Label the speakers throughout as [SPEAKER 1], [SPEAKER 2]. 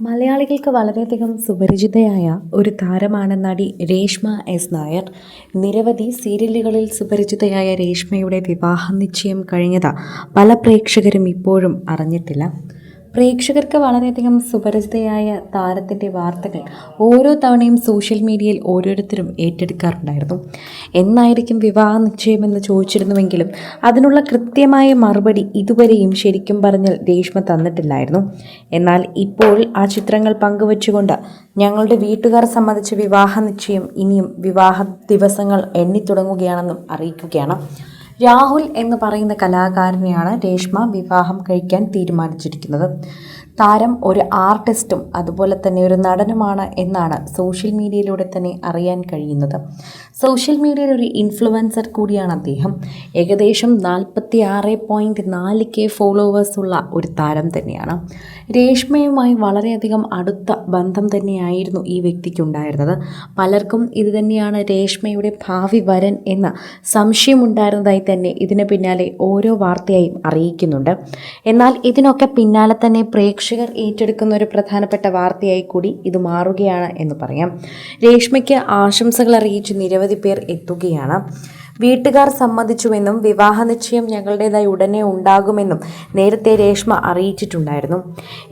[SPEAKER 1] മലയാളികൾക്ക് വളരെയധികം സുപരിചിതയായ ഒരു താരമാണ് നടി രേഷ്മ എസ് നായർ. നിരവധി സീരിയലുകളിൽ സുപരിചിതയായ രേഷ്മയുടെ വിവാഹ നിശ്ചയം കഴിഞ്ഞത് പല പ്രേക്ഷകരും ഇപ്പോഴും അറിഞ്ഞിട്ടില്ല. പ്രേക്ഷകർക്ക് വളരെയധികം സുപരിചിതയായ താരത്തിന്റെ വാർത്തകൾ ഓരോ തവണയും സോഷ്യൽ മീഡിയയിൽ ഓരോരുത്തരും ഏറ്റെടുക്കാറുണ്ടായിരുന്നു. എന്നായിരിക്കും വിവാഹ നിശ്ചയമെന്ന് ചോദിച്ചിരുന്നുവെങ്കിലും അതിനുള്ള കൃത്യമായ മറുപടി ഇതുവരെയും ശരിക്കും പറഞ്ഞാൽ രേഷ്മ തന്നിട്ടില്ലായിരുന്നു. എന്നാൽ ഇപ്പോൾ ആ ചിത്രങ്ങൾ പങ്കുവച്ചുകൊണ്ട് ഞങ്ങളുടെ വീട്ടുകാർ സംബന്ധിച്ച വിവാഹ നിശ്ചയം ഇനിയും വിവാഹ ദിവസങ്ങൾ എണ്ണിത്തുടങ്ങുകയാണെന്നും അറിയിക്കുകയാണ്. രാഹുൽ എന്ന് പറയുന്ന കലാകാരനെയാണ് രേഷ്മ വിവാഹം കഴിക്കാൻ തീരുമാനിച്ചിരിക്കുന്നത്. താരം ഒരു ആർട്ടിസ്റ്റും അതുപോലെ തന്നെ ഒരു നടനുമാണ് എന്നാണ് സോഷ്യൽ മീഡിയയിലൂടെ തന്നെ അറിയാൻ കഴിയുന്നത്. സോഷ്യൽ മീഡിയയിൽ ഒരു ഇൻഫ്ലുവൻസർ കൂടിയാണ് അദ്ദേഹം. ഏകദേശം നാൽപ്പത്തി ആറ് പോയിന്റ് നാല് കെ ഫോളോവേഴ്സുള്ള ഒരു താരം തന്നെയാണ്. രേഷ്മയുമായി വളരെയധികം അടുത്ത ബന്ധം തന്നെയായിരുന്നു ഈ വ്യക്തിക്കുണ്ടായിരുന്നത്. പലർക്കും ഇത് തന്നെയാണ് രേഷ്മയുടെ ഭാവി വരൻ എന്ന സംശയമുണ്ടായിരുന്നതായി തന്നെ ഇതിന് പിന്നാലെ ഓരോ വാർത്തയായും അറിയിക്കുന്നുണ്ട്. എന്നാൽ ഇതിനൊക്കെ പിന്നാലെ തന്നെ പ്രേക്ഷകർ ഏറ്റെടുക്കുന്ന ഒരു പ്രധാനപ്പെട്ട വാർത്തയായി കൂടി ഇത് മാറുകയാണ് എന്ന് പറയാം. രേഷ്മയ്ക്ക് ആശംസകൾ അറിയിച്ച് നിരവധി പേർ എത്തുകയാണ്. വീട്ടുകാർ സമ്മതിച്ചുവെന്നും വിവാഹ നിശ്ചയം ഞങ്ങളുടേതായി ഉടനെ ഉണ്ടാകുമെന്നും നേരത്തെ രേഷ്മ അറിയിച്ചിട്ടുണ്ടായിരുന്നു.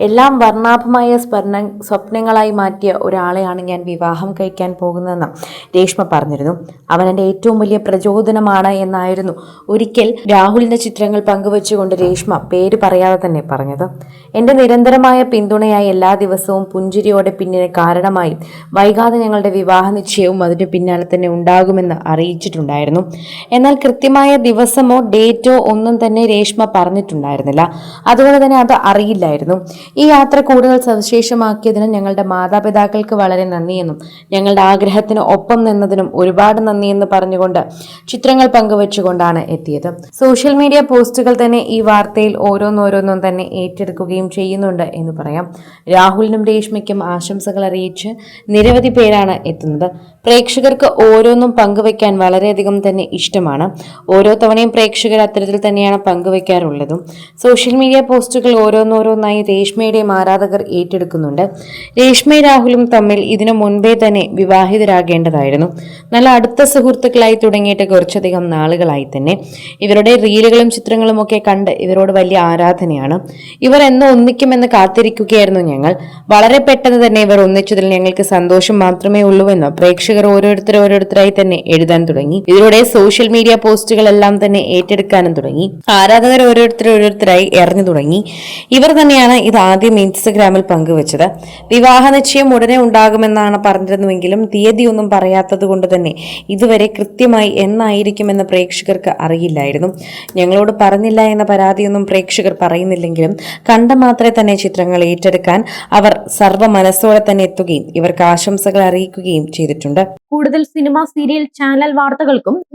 [SPEAKER 1] എല്ലാം വർണാഭമായ സ്വർണ സ്വപ്നങ്ങളായി മാറ്റിയ ഒരാളെയാണ് ഞാൻ വിവാഹം കഴിക്കാൻ പോകുന്നതെന്ന് രേഷ്മ പറഞ്ഞിരുന്നു. അവൻ എന്റെ ഏറ്റവും വലിയ പ്രചോദനമാണ് എന്നായിരുന്നു ഒരിക്കൽ രാഹുലിന്റെ ചിത്രങ്ങൾ പങ്കുവച്ചുകൊണ്ട് രേഷ്മ പേര് പറയാതെ തന്നെ പറഞ്ഞത്. എന്റെ നിരന്തരമായ പിന്തുണയായി എല്ലാ ദിവസവും പുഞ്ചിരിയോടെ പിന്നിന് കാരണമായി വൈകാതെ ഞങ്ങളുടെ വിവാഹ നിശ്ചയവും അതിന് പിന്നാലെ തന്നെ ഉണ്ടാകുമെന്ന് അറിയിച്ചിട്ടുണ്ടായിരുന്നു. എന്നാൽ കൃത്യമായ ദിവസമോ ഡേറ്റോ ഒന്നും തന്നെ രേഷ്മ പറഞ്ഞിട്ടുണ്ടായിരുന്നില്ല. അതുകൊണ്ട് തന്നെ അത് അറിയില്ലായിരുന്നു. ഈ യാത്ര കൂടുതൽ സവിശേഷമാക്കിയതിന് ഞങ്ങളുടെ മാതാപിതാക്കൾക്ക് വളരെ നന്ദിയെന്നും ഞങ്ങളുടെ ആഗ്രഹത്തിന് ഒപ്പം നിന്നതിനും ഒരുപാട് നന്ദിയെന്ന് പറഞ്ഞുകൊണ്ട് ചിത്രങ്ങൾ പങ്കുവച്ചുകൊണ്ടാണ് എത്തിയത്. സോഷ്യൽ മീഡിയ പോസ്റ്റുകൾ തന്നെ ഈ വാർത്തയിൽ ഓരോന്നോരോന്നും തന്നെ ഏറ്റെടുക്കുകയും ചെയ്യുന്നുണ്ട് എന്ന് പറയാം. രാഹുലിനും രേഷ്മയ്ക്കും ആശംസകൾ അറിയിച്ച് നിരവധി പേരാണ് എത്തുന്നത്. പ്രേക്ഷകർക്ക് ഓരോന്നും പങ്കുവയ്ക്കാൻ വളരെയധികം തന്നെ ഇഷ്ടമാണ്. ഓരോ തവണയും പ്രേക്ഷകർ അത്തരത്തിൽ തന്നെയാണ് പങ്കുവെക്കാറുള്ളതും. സോഷ്യൽ മീഡിയ പോസ്റ്റുകൾ ഓരോന്നോരോന്നായി രേഷ്മയുടെ ആരാധകർ ഏറ്റെടുക്കുന്നുണ്ട്. രേഷ്മയും രാഹുലും തമ്മിൽ ഇതിനു മുൻപേ തന്നെ വിവാഹിതരാകേണ്ടതായിരുന്നു. നല്ല അടുത്ത സുഹൃത്തുക്കളായി തുടങ്ങിയിട്ട് കുറച്ചധികം നാളുകളായി തന്നെ. ഇവരുടെ റീലുകളും ചിത്രങ്ങളും ഒക്കെ കണ്ട് ഇവരോട് വലിയ ആരാധനയാണ്. ഇവർ എന്ന് ഒന്നിക്കുമെന്ന് കാത്തിരിക്കുകയായിരുന്നു ഞങ്ങൾ. വളരെ പെട്ടെന്ന് തന്നെ ഇവർ ഒന്നിച്ചതിൽ ഞങ്ങൾക്ക് സന്തോഷം മാത്രമേ ഉള്ളൂ എന്ന് പ്രേക്ഷകർ ഓരോരുത്തർ ഓരോരുത്തരായി തന്നെ എഴുതാൻ തുടങ്ങി. ഇതിലൂടെ സോഷ്യൽ മീഡിയ പോസ്റ്റുകളെല്ലാം തന്നെ ഏറ്റെടുക്കാനും തുടങ്ങി. ആരാധകർ ഓരോരുത്തർ ഓരോരുത്തരായി എറിഞ്ഞു തുടങ്ങി. ഇവർ തന്നെയാണ് ഇത് ആദ്യം ഇൻസ്റ്റഗ്രാമിൽ പങ്കുവച്ചത്. വിവാഹ നിശ്ചയം ഉടനെ ഉണ്ടാകുമെന്നാണ് പറഞ്ഞിരുന്നുവെങ്കിലും തീയതിയൊന്നും പറയാത്തത് കൊണ്ട് തന്നെ ഇതുവരെ കൃത്യമായി എന്നായിരിക്കുമെന്ന് പ്രേക്ഷകർക്ക് അറിയില്ലായിരുന്നു. ഞങ്ങളോട് പറഞ്ഞില്ല എന്ന പരാതിയൊന്നും പ്രേക്ഷകർ പറയുന്നില്ലെങ്കിലും കണ്ട മാത്രമേ തന്നെ ചിത്രങ്ങൾ ഏറ്റെടുക്കാൻ അവർ സർവ മനസ്സോടെ തന്നെ എത്തുകയും ഇവർക്ക് ആശംസകൾ അറിയിക്കുകയും ചെയ്തിട്ടുണ്ട്.
[SPEAKER 2] കൂടുതൽ സിനിമ സീരിയൽ ചാനൽ വാർത്തകൾക്കും